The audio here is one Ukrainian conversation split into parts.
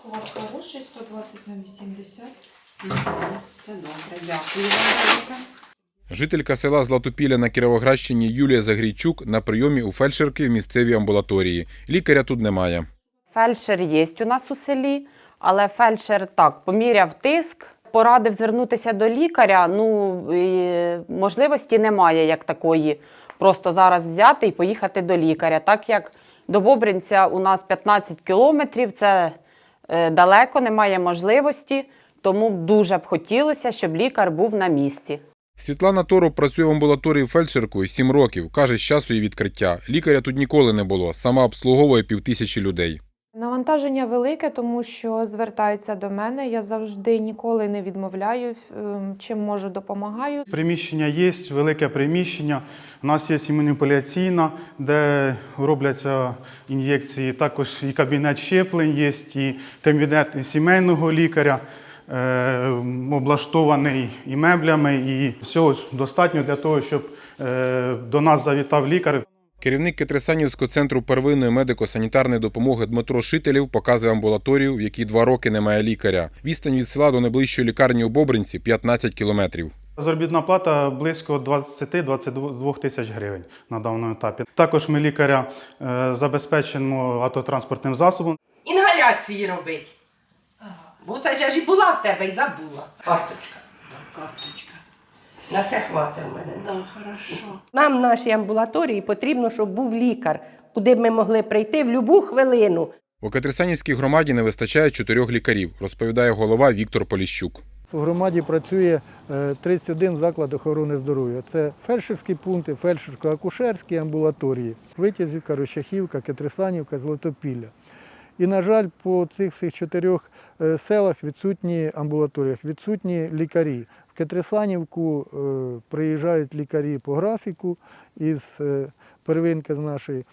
Склад хороший, 120 на 80. Це добре, дякую вам. Жителька села Златопілля на Кіровоградщині Юлія Загрійчук на прийомі у фельдшерки в місцевій амбулаторії. Лікаря тут немає. Фельдшер є у нас у селі, але фельдшер так поміряв тиск, порадив звернутися до лікаря. Ну і можливості немає як такої. Просто зараз взяти і поїхати до лікаря. Так як до Бобринця у нас 15 кілометрів, це далеко, немає можливості. Тому дуже б хотілося, щоб лікар був на місці. Світлана Тору працює в амбулаторії фельдшеркою 7 років. Каже, з часу її відкриття. Лікаря тут ніколи не було. Сама обслуговує півтисячі людей. Навантаження велике, тому що звертаються до мене. Я завжди ніколи не відмовляю, ем, чим можу допомагаю. Приміщення є, велике приміщення. У нас є і маніпуляційна, де робляться ін'єкції. Також і кабінет щеплень є, і кабінет сімейного лікаря, е, облаштований і меблями, і всього достатньо для того, щоб е, до нас завітав лікар. Керівник Кетресанівського центру первинної медико-санітарної допомоги Дмитро Шителєв показує амбулаторію, в якій два роки немає лікаря. Відстань від села до найближчої лікарні у Бобринці 15 кілометрів. Заробітна плата близько 20-22 тисяч гривень на даному етапі. Також ми лікаря е, забезпечимо автотранспортним засобом. інгаляції робить. Бо та ж і була в тебе і забула. Карточка. Карточка. На те хватить в мене. Так, хорошо. Нам в нашій амбулаторії потрібно, щоб був лікар, куди б ми могли прийти в будь-яку хвилину. У Кетресанівській громаді не вистачає чотирьох лікарів, розповідає голова Віктор Поліщук. У громаді працює е, 31 заклад охорони здоров'я. Це фельдшерські пункти, фельдшерсько-акушерські амбулаторії, Витязівка, Рощахівка, Кетрисанівка, Златопілля. І, на жаль, по цих всіх чотирьох е, селах відсутні амбулаторіях, відсутні лікарі. В Кетрисанівку е, приїжджають лікарі по графіку із е, первинки з нашої.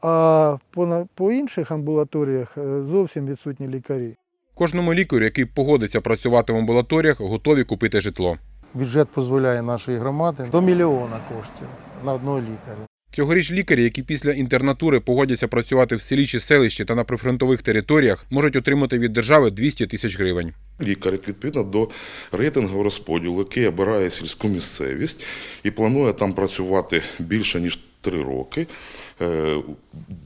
А по, по інших амбулаторіях е, зовсім відсутні лікарі. Кожному лікарю, який погодиться працювати в амбулаторіях, готові купити житло. Бюджет дозволяє нашої громади до мільйона коштів на одного лікаря. Цьогоріч лікарі, які після інтернатури погодяться працювати в селі чи селищі та на прифронтових територіях, можуть отримати від держави 200 тисяч гривень. Лікар відповідно до рейтингового розподілу, який обирає сільську місцевість і планує там працювати більше ніж три роки. е,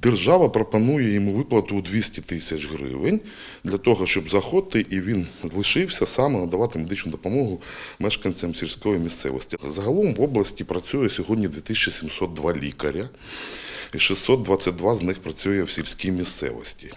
Держава пропонує йому виплату у 200 тисяч гривень для того, щоб заходити і він лишився саме надавати медичну допомогу мешканцям сільської місцевості. Загалом в області працює сьогодні 2702 лікаря. І 622 з них працює в сільській місцевості.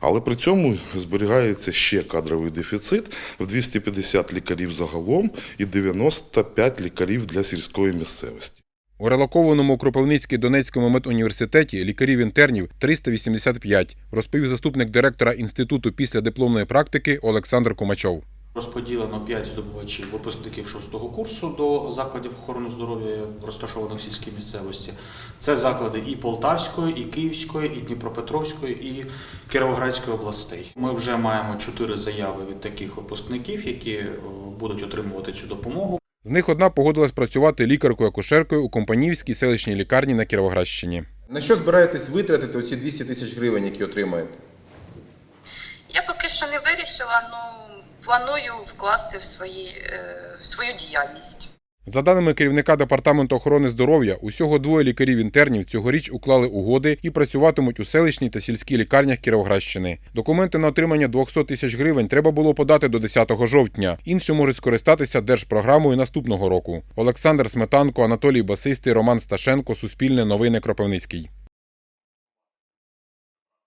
Але при цьому зберігається ще кадровий дефіцит в 250 лікарів загалом і 95 лікарів для сільської місцевості. У релокованому у Кропивницький Донецькому медуніверситеті лікарів-інтернів 385, розповів заступник директора Інституту післядипломної практики Олександр Кумачов. Розподілено 5 здобувачів випускників 6 курсу до закладів охорони здоров'я, розташованих в сільській місцевості. Це заклади і Полтавської, і Київської, і Дніпропетровської, і Кіровоградської областей. Ми вже маємо 4 заяви від таких випускників, які е, будуть отримувати цю допомогу. З них одна погодилась працювати лікаркою-акушеркою у Компанівській селищній лікарні на Кіровоградщині. На що збираєтесь витратити оці 200 тисяч гривень, які отримаєте? Я поки що не вирішила, ну планую вкласти в свої е, в свою діяльність. За даними керівника департаменту охорони здоров'я, усього двоє лікарів-інтернів цьогоріч уклали угоди і працюватимуть у селищній та сільській лікарнях Кіровоградщини. Документи на отримання 200 тисяч гривень треба було подати до 10 жовтня. Інші можуть скористатися держпрограмою наступного року. Олександр Сметанко, Анатолій Басистий, Роман Сташенко, Суспільне новини Кропивницький.